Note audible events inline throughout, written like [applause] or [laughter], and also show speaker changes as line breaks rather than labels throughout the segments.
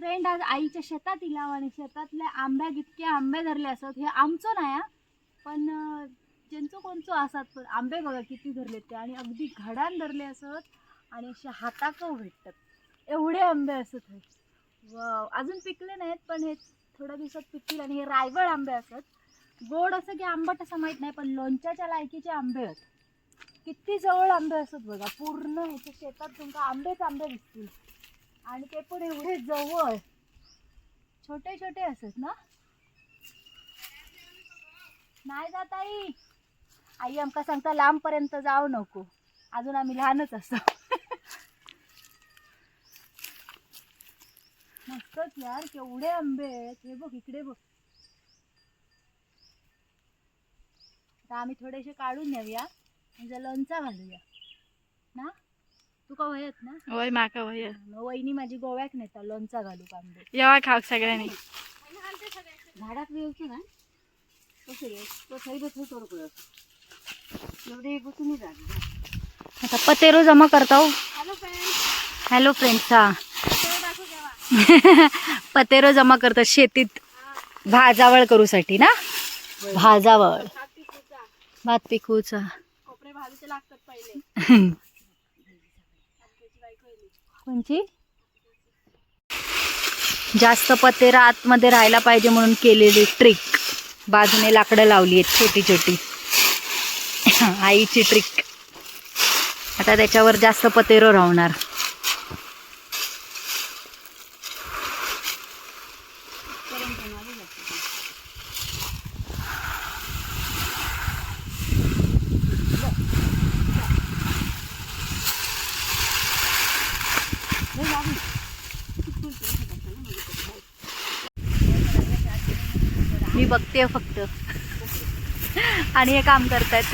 Friend आज आईच्या शेतात इला आणि शेतातल्या आंब्याक इतके आंबे धरले असत. हे आमचो नाही हा. पण ज्यांचो कोणचो असतात पण आंबे बघा किती धरले ते. आणि अगदी घडान धरले असत आणि असे हाताक भेटतात एवढे आंबे असत हे. अजून पिकले नाहीत पण हे थोड्या दिवसात पिकतील आणि हे रायगड आंबे असत. गोड असं की आंबट असं माहीत नाही पण लोणच्याच्या लायकीचे आंबे आहेत. किती जवळ आंबे असत बघा. पूर्ण ह्याच्या शेतात तुमका आंबेच आंबे दिसतील. आणि ते पण एवढे जवळ. छोटे छोटे असत ना? नाही जात आई. आई आमका सांगता लांब पर्यंत जाऊ नको. अजून आम्ही लहानच असतो. मस्तच यार केवढे आंबे आहेत. हे बघ इकडे बघ. आता आम्ही थोडेसे काढून नेऊया. म्हणजे लोणचा घालूया. ना? तुका वयत ना?
होय माका
मग वहिनी माझी गोव्याक नेता लोणचा घालू कांदे
येवा खाऊ सगळ्यांनी.
झाडात येऊची ना? आता पतेरो जमा करता हो. हॅलो फ्रेंड्स हा. पतेरो [laughs] जमा करतात शेतीत भाजावळ करूसाठी ना? भाजावळ. भात पिकूचा.
लागतात पहिले. [laughs]
कोणची जास्त पतेरा आतमध्ये राहायला पाहिजे म्हणून केलेली ट्रिक बाजूने लाकडं लावली आहेत छोटी छोटी. [laughs] आईची ट्रिक आता त्याच्यावर जास्त पतेरो राहणार. बघते फक्त. आणि हे काम करतायत.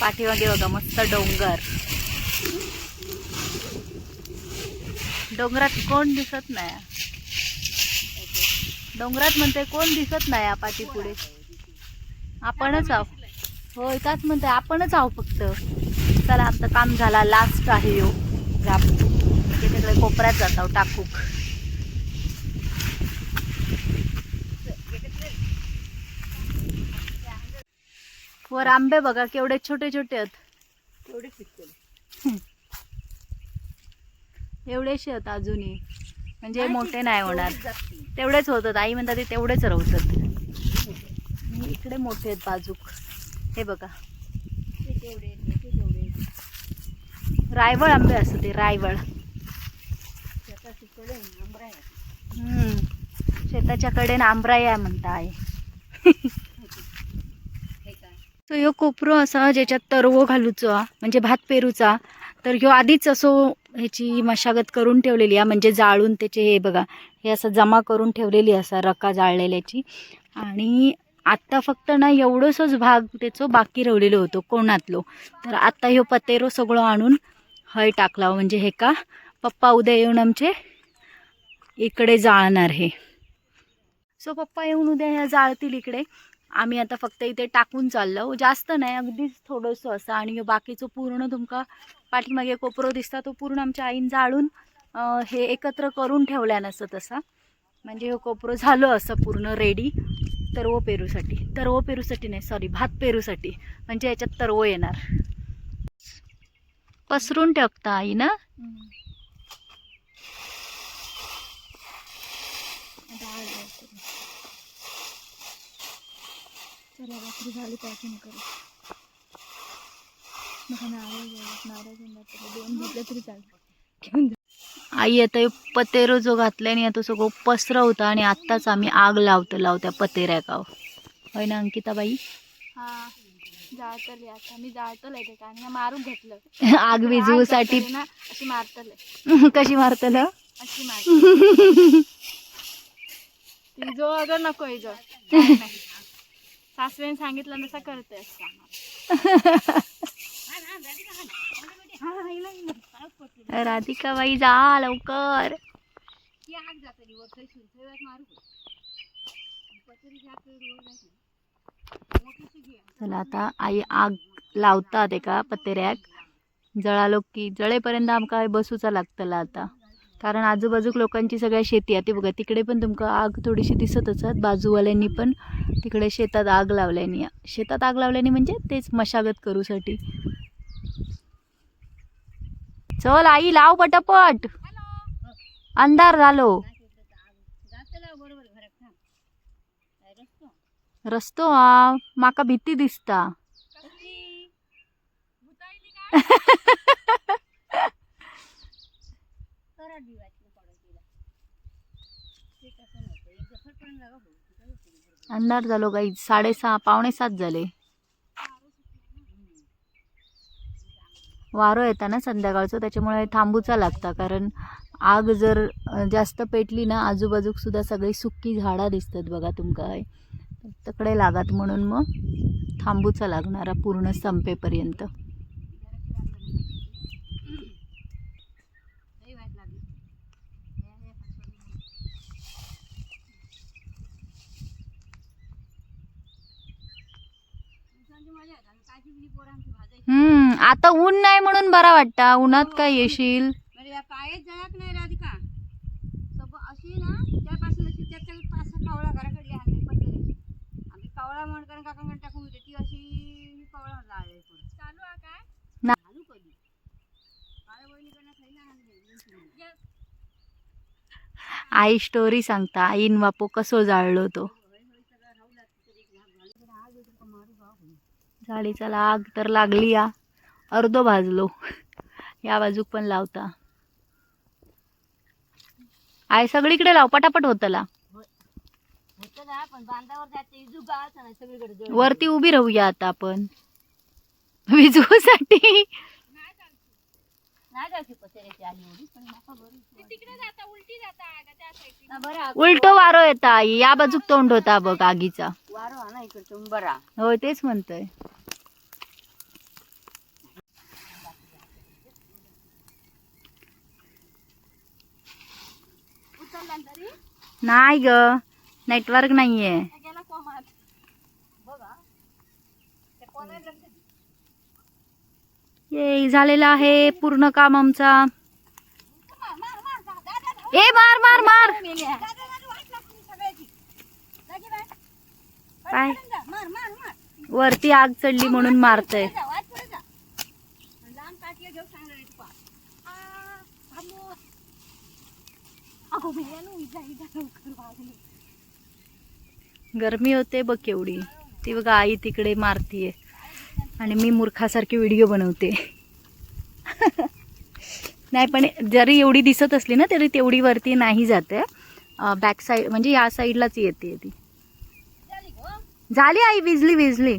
पाठीमागे बघा मस्त डोंगर. डोंगरात कोण दिसत नाही. डोंगरात म्हणते कोण दिसत नाही या पाठी पुढे आपणच आहो. होय काच म्हणते आपणच आहो फक्त. चला आमचं काम झाला लास्ट आहे हो. यो गाप तिकडे कोपऱ्यात जातो टाकूक. वर आंबे बघा केवढे छोटे छोटे आहेत. एवढेशे आहेत अजूनही. म्हणजे मोठे नाही होणार. तेवढेच होतात. आई म्हणतात ते तेवढेच राहतात आणि इकडे मोठे आहेत बाजूक. हे बघा. रायवळ आंबे असतात ते रायवळ. हम्म. शेताच्या कडेन आंबराई आहे म्हणता आहे तो ह्यो कोपरो असा ज्याच्यात तरवो घालूचो म्हणजे भात पेरूचा. तर ह्यो आधीच असो ह्याची मशागत करून ठेवलेली आहे म्हणजे जाळून त्याचे हे बघा हे असं जमा करून ठेवलेली असा रका जाळलेल्याची. आणि आत्ता फक्त ना एवढंसच भाग त्याचो बाकी राहिलेलो होतो कोणातलो. तर आत्ता ह्यो पतेरो सगळं आणून हय टाकला म्हणजे हे का पप्पा उद्या येऊन आमचे इकडे जाळणार हे. सो पप्पा येऊन उद्या ह्या जाळतील इकडे. आम्ही आता फक्त इथे टाकून चाललो. जास्त नाही अगदीच थोडंसं असं. आणि बाकीचं पूर्ण तुमका पाठीमागे कोपरो दिसता तो पूर्ण आमच्या आईन जाळून हे एकत्र करून ठेवल्या नसं तसा. म्हणजे हे कोपरो झालं असं पूर्ण रेडी. तरवो पेरूसाठी. तरवो पेरूसाठी नाही सॉरी भात पेरूसाठी. म्हणजे याच्यात तरवो येणार. पसरून ठेवता आई ना? चला रात्री झाली पॅकिंग करू. आई आता पतेरो जो घातलाय आणि आता सगळं पसरवतं आणि आत्ताच आम्ही आग लावतो लावत्या पतेऱ्या गाव. होय ना अंकिताबाई?
हा जाळतले आता. मी जाळतले ते कारण मारून घेतलं. [laughs]
आग विझवूसाठी.
आग ना अशी मारतले [laughs]
कशी मारतलं?
अशी ती [laughs] जो अगं नको आहे जो सासवेन सांगितलं नसा करते राधिका
बाई जा लवकर. चला आता आई आग लावतात एका पतेऱ्याक जळालो की जळेपर्यंत आमका बसूचा लागतला आता. कारण आजूबाजूक लोकांची सगळ्या शेती आहे. ती बघा तिकडे पण तुमका आग थोडीशी दिसत असत बाजूवाल्यांनी पण तिकडे शेतात आग लावल्यानी. शेतात आग लावल्यानी म्हणजे तेच मशागत करूसाठी. चल आई लाव पटापट. अंधार झालो. रस्तो हा. माका भीती दिसता. [laughs] अंधार झालो काही. साडेसहा पावणे सात झाले. वारं येता ना संध्याकाळचं त्याच्यामुळे थांबूचा लागता. कारण आग जर जास्त पेटली ना आजूबाजूक सुद्धा सगळी सुक्की झाडा दिसतात बघा तुमका तकडे लागात म्हणून मग थांबूचा लागणारा पूर्ण संपेपर्यंत. हम्म आता ऊन नाही म्हणून बरा वाटता. उन्हात काय येशील?
कायच जायक नाही राधिका. सब अशी ना त्यापासून अशी त्याच्या पाच कावळा घराकडे आणले आम्ही कावळा म्हणकर काका टाकून होते ती अशी कावळा चालू आहे काय? चालू कधी? काळ्या बहिणीकडनं खायला आणले
आई स्टोरी सांगता. आईन बापो कसो जाळलो तो. झाडीचा लाग तर लागली या. अर्धो भाजलो. या बाजूक पण लावता. आय सगळीकडे लाव पटापट होतला. वरती उभी राहूया आता आपण. विजूसाठी.
उलटी
वारो येता आई या बाजूक तोंड होता बघ आगीचा.
वारो हा ना इकडे बरा
होय तेच म्हणतोय
उचलला ना तरी
नाही ग नेटवर्क
नाही आहे
ये झालेलं आहे पूर्ण काम आमचा. ए मार मार मार. काय? वरती आग चढली म्हणून मारतय. गरमी होते बघ केवढी. ती बघा आई तिकडे मारतीये. आणि मी मूर्खासारखी व्हिडिओ बनवते. नाही पण जरी एवढी दिसत असली ना तरी तेवढी वरती नाही जाते. बॅक साईड म्हणजे या साईडलाच येते ती.
झाली
आई विजली विजली.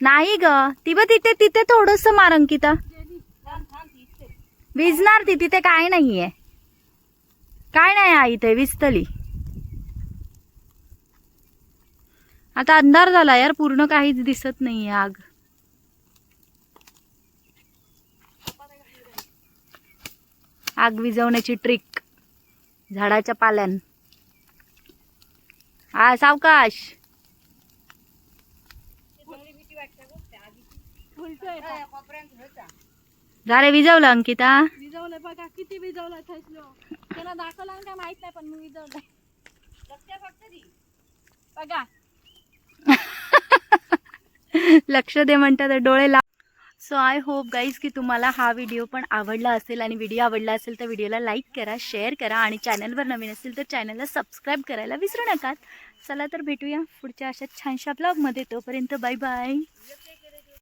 नाही
ग. ती बघ तिथे तिथे थोडस मार अंकिता विजणार ती तिथे काय नाहीये. आई ते विजतली आता अंधार झाला यार पूर्ण काहीच दिसत नाहीये आग. आग विझवण्याची ट्रिक झाडाच्या पाल्यान. हा सावकाश. झाले विजवलं अंकिता.
विजवलं बघा किती विजवलं त्याला दाखवला काय माहीत नाही पण मी विजवलं बघा. [laughs]
लक्ष दे म्हणतात डोळे ला सो आय होप गाईज की तुम्हाला हा व्हिडिओ पण आवडला असेल आणि व्हिडिओ आवडला असेल तर व्हिडिओला लाईक करा शेअर करा आणि चॅनलवर नवीन असेल तर चॅनलला सबस्क्राईब करायला विसरू नका. चला तर भेटूया पुढच्या अशा छानशा ब्लॉगमध्ये तोपर्यंत बाय बाय